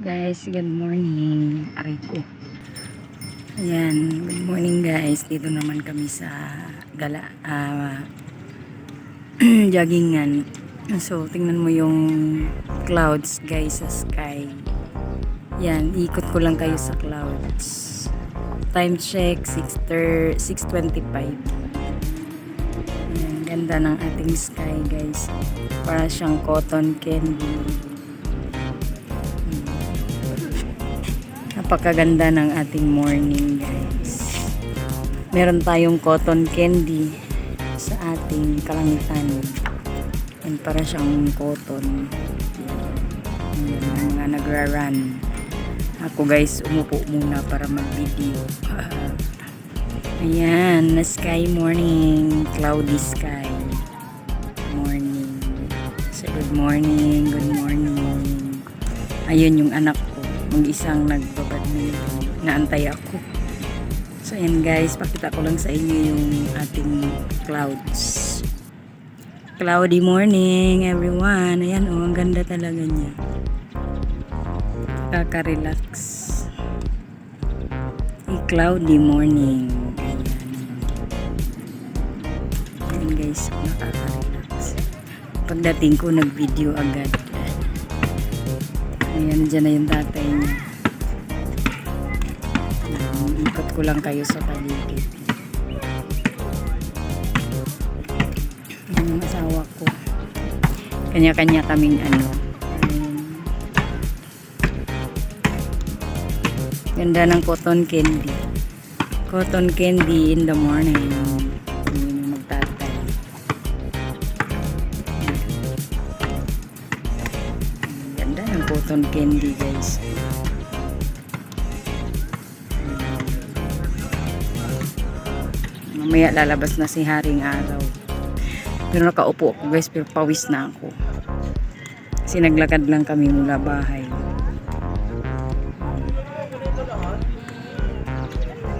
Guys, good morning. Aray ko. Ayan, good morning guys. Dito naman kami sa gala, ah, joggingan. So, tingnan mo yung clouds guys sa sky. Yan, ikot ko lang kayo sa clouds. Time check, 6.30 6.25. Ayan, ganda ng ating sky guys. Para siyang cotton candy. Napakaganda ng ating morning guys. Meron tayong cotton candy sa ating kalangitan. And para siyang cotton. Yan, ang mga nagra-run. Ako guys, umupo muna para mag-video. Ayan, na sky morning. Cloudy sky. Morning. So, good morning, good morning. Ayun yung anak ko. Mag-isang nagbabadminton. Naantay ako. So, ayan guys, pakita ko lang sa inyo yung ating clouds. Cloudy morning, everyone. Ayan, oh, ang ganda talaga niya. Kaka-relax. A cloudy morning. Ayan. Ayan guys, nakaka-relax. Pagdating ko, nag-video agad. Ayan, dyan na yung tatay niya. Ikot ko lang kayo sa paligid. Yung asawa ko. Kanya-kanya kaming ano. Ganda ng cotton candy. Cotton candy in the morning. Ganda ng cotton candy guys. Mamaya lalabas na si Haring Araw. Pero nakaupo ako guys, pero pawis na ako. Kasi naglakad lang kami mula bahay.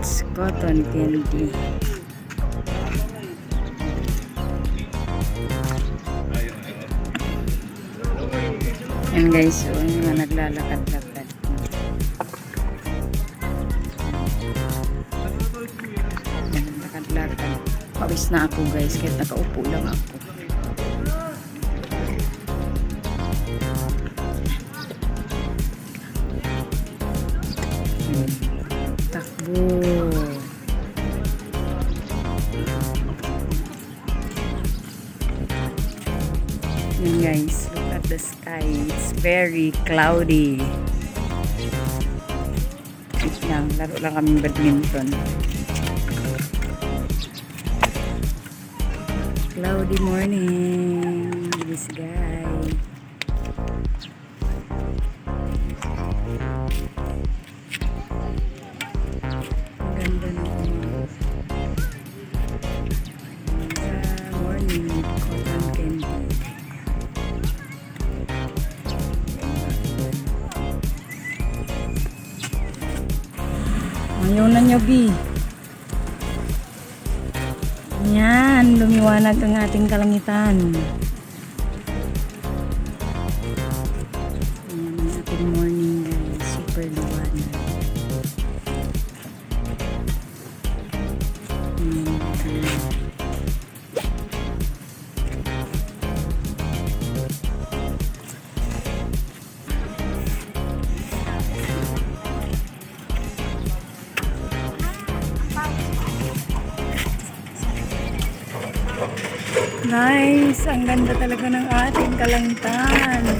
It's cotton candy. Yan guys, so, yung mga naglalakad-lakad. Yan, Pawis na ako guys, kahit nakaupo lang ako. Yan. Takbo. Yan guys, look at the sky. It's very cloudy. Lang, laro lang kami badminton. Cloudy morning. This guy. Ganda ng umaga. Ganda, morning cotton candy. Ayaw na niyo, B. lumiwanag ang ating kalangitan. Nice! Ang ganda talaga ng ating kalangitan.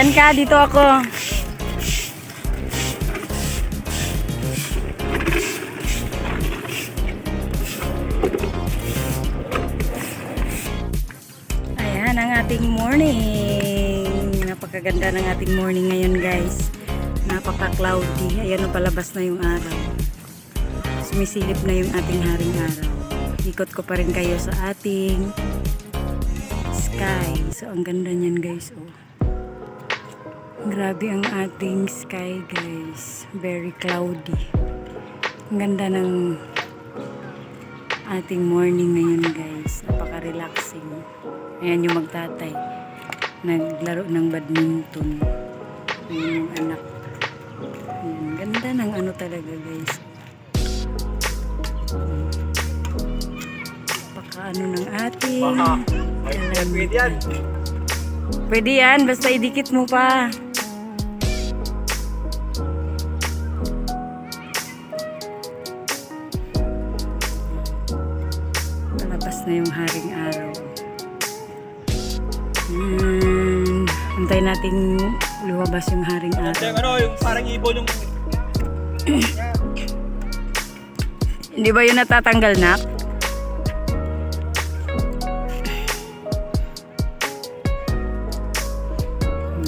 Diyan ka, dito ako. Ayan ang ating morning. Napakaganda ng ating morning ngayon guys. Napaka-cloudy. Ayan o, palabas na yung araw. Sumisilip na yung ating haring araw. Ikot ko pa rin kayo sa ating sky. So, ang ganda niyan guys. Oh. Grabe ang ating sky guys. Very cloudy. Ang ganda ng ating morning ngayon guys. Napaka-relaxing. Ayan yung magtatay. Naglaro ng badminton. Ayan yung anak. Ayan. Ganda ng ano talaga guys. Paka ano ng ating Baka. Ay, pwede yan. Pwede yan, basta idikit mo pa. Palabas na yung haring araw. Hmm, antay natin lumabas yung haring Yung araw. ano, yung parang ibon yung... Hindi ba yun natatanggal na?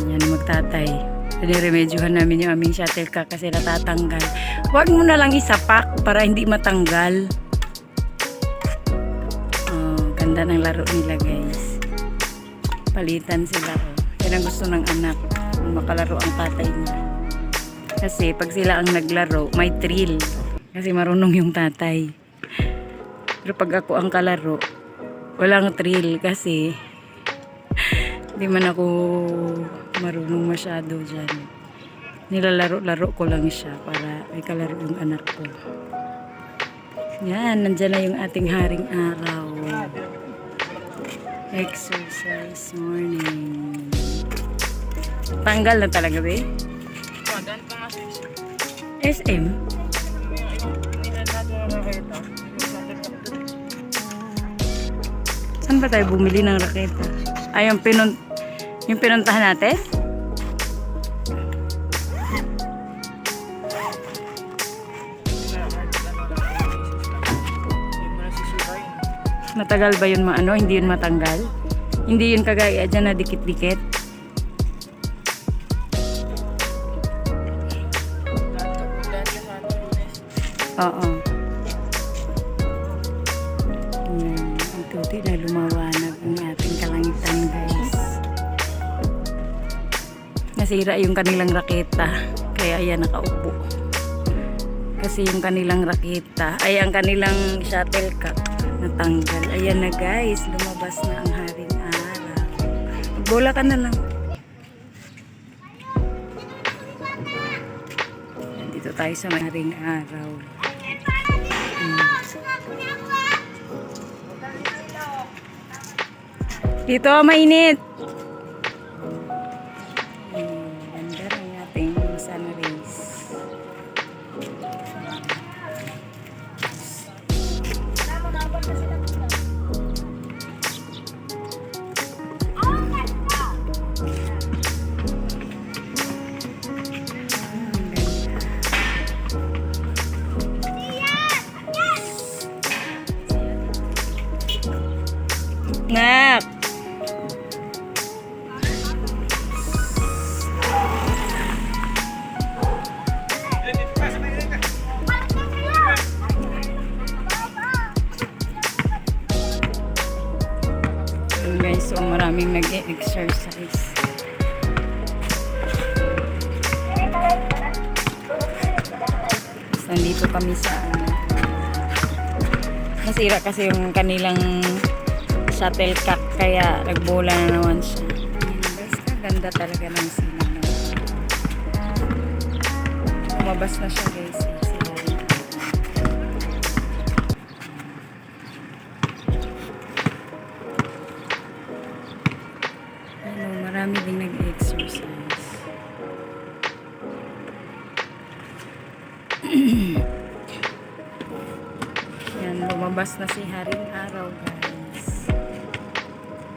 Yan magtatay. Piniremedyohan namin yung aming shuttlecock kasi natatanggal. Huwag mo na lang isapak para hindi matanggal. Ganda ng laro nila guys. Palitan sila. Oh. Yan ang gusto ng anak. Makalaro ang tatay niya. Kasi pag sila ang naglaro, may thrill. Kasi marunong yung tatay. Pero pag ako ang kalaro, walang thrill kasi hindi man ako marunong masyado dyan. Nilalaro-laro ko lang siya para may kalaro yung anak ko. Yan, nandyan na yung ating haring araw. Exercise morning. Tanggal na talaga, be? SM? Saan ba tayo bumili ng raketa? Ay, yung, pinun yung pinuntahan natin? Matagal ba yun maano? Hindi yun matanggal? Hindi yun kagaya dyan na dikit-dikit? Oo. Yan. Ang tuti na lumawanag ang ating kalangitan guys. Nasira yung kanilang raketa. Kaya yan nakaupo. Kasi yung kanilang raketa, ay ang kanilang shuttlecock natanggal. Ayan na guys, lumabas na ang haring araw. Bola ka na lang. Dito tayo sa haring araw. Dito, mainit. Maraming nag-exercise. Tapos nandito kami sa ano. Nasira kasi yung kanilang shuttlecock kaya nagbola na naman siya. Ayan guys, talaga ng sila. No? Lumabas na siya guys. Marami din nag-exercise. Yan, lumabas na si Haring Araw, guys.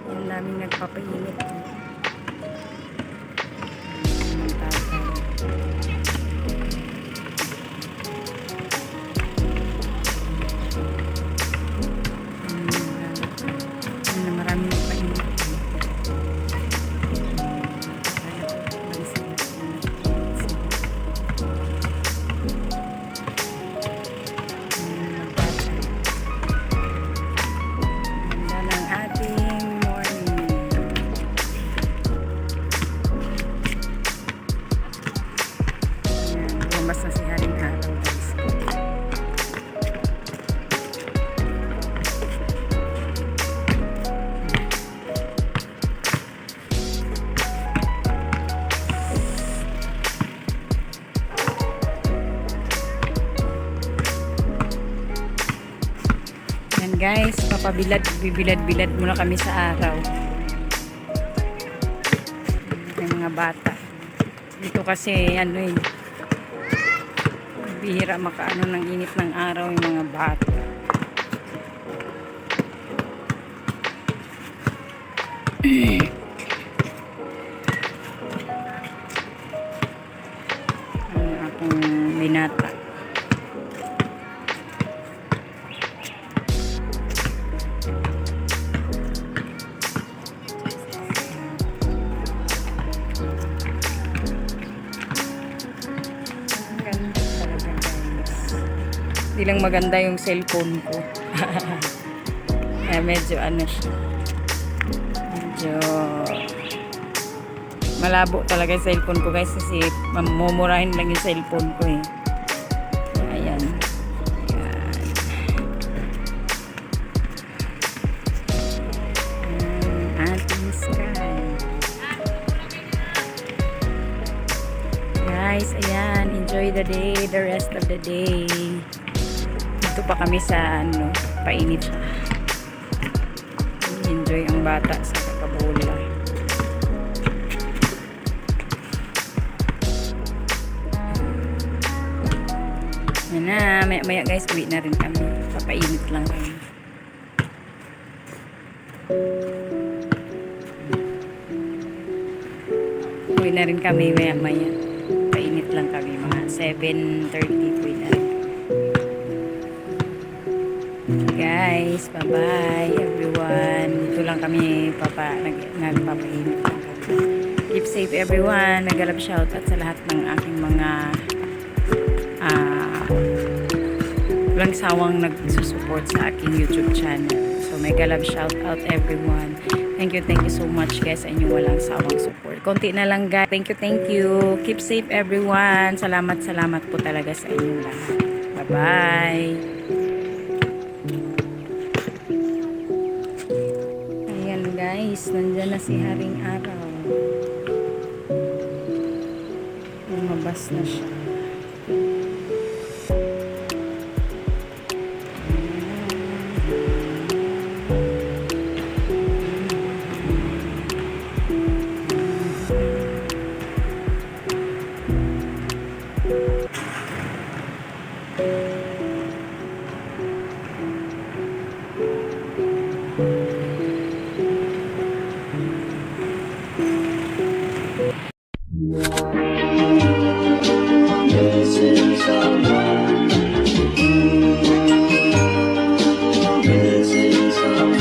Yan daming nagpapainit. eh. Guys, papabilad, bibilad-bilad muna kami sa araw. May mga bata. Dito kasi ano eh, bihira makaano ng init ng araw yung mga bata. Ang akong binata. Lang maganda yung cellphone ko. eh, medyo ano siya. Medyo malabo talaga yung cellphone ko guys kasi mamumurahin lang yung cellphone ko eh. Ayan. Ayan. Mm, Ating sky. Guys, ayan, enjoy the day, the rest of the day. Pa kami sa ano, painit. Enjoy ang bata sa kakabola. Yan na, maya, maya guys, uwi na rin kami. Papainit lang kami. Uwi na rin kami maya maya. Painit lang kami mga 7.30 uwi na rin. Guys, bye-bye everyone. Dito lang kami papa, nag, nagpapainit lang. Keep safe everyone. Nagalap shoutout sa lahat ng aking mga ah walang sawang nagsusupport sa aking YouTube channel. So, mega love shout out everyone. Thank you, thank you so much guys sa inyong walang sawang support. Konti na lang guys. Thank you, thank you. Keep safe everyone. Salamat, salamat po talaga sa inyong lahat. Bye-bye. Ayan guys, nandyan na si Haring Araw. Lumabas na siya.